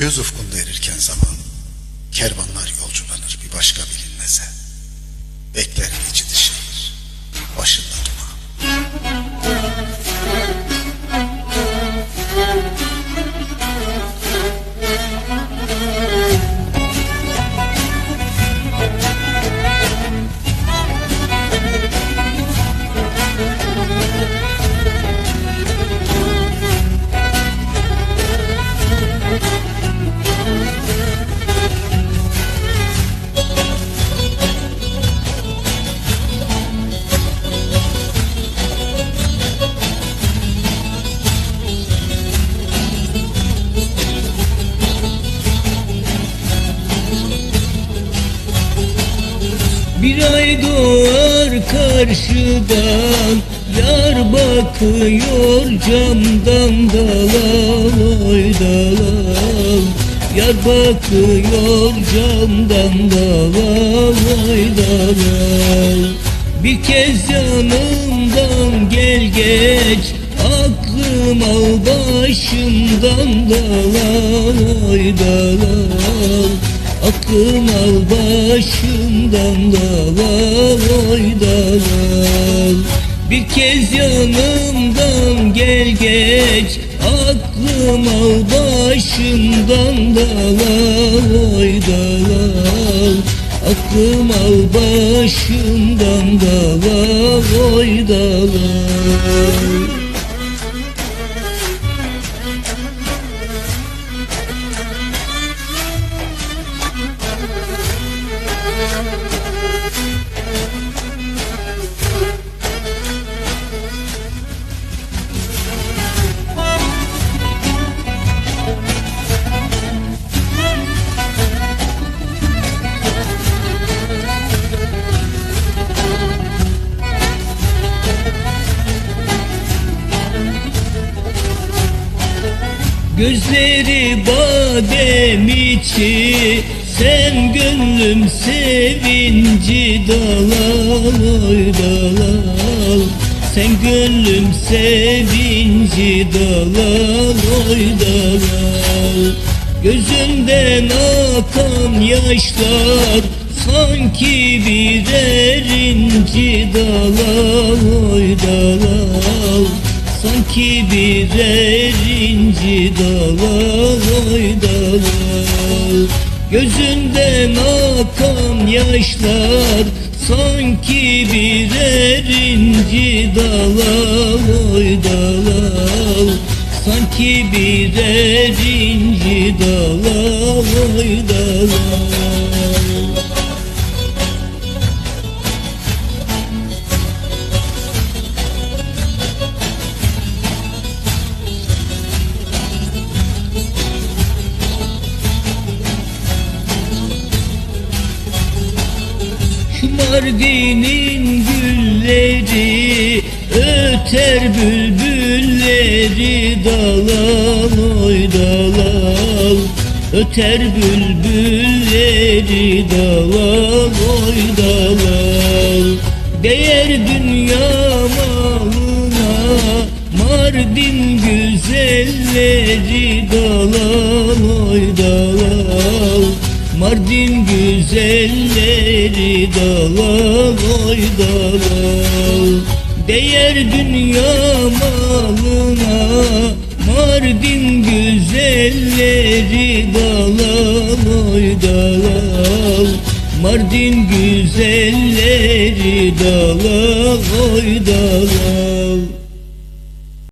Göz ufkunda erirken zaman Kervanlar yolculanır bir başka bilinmeze. Bekler Bir ay doğar karşıdan Yar bakıyor camdan dalal dalal. Yar bakıyor camdan dalal dalal. Bir kez yanımdan gel geç Aklım al başımdan dalal dalal Aklım al başımdan dalal oy dalal Bir kez yanımdan gel geç Aklım al başımdan dalal oy dalal Aklım al başımdan dalal oy dalal Gözleri badem içi Sen gönlüm sevinci dalal oy dalal. Sen gönlüm sevinci dalal oy dalal. Gözünden akan yaşlar Sanki birer inci dalal oy dalal. Sanki birer inci dalal oy dalal Gözünden akan yaşlar Sanki birer inci dalal oy dalal Sanki birer inci dalal oy dalal Mardin'in gülleri Öter bülbülleri dalal oy dalal. Öter bülbülleri dalal oy dalal. Değer dünya malına Mardin güzelleri dalal oy dalal Mardin güzelleri dalal oy dalal Değer dünya malına Mardin güzelleri dalal oy dalal Mardin güzelleri dalal oy dalal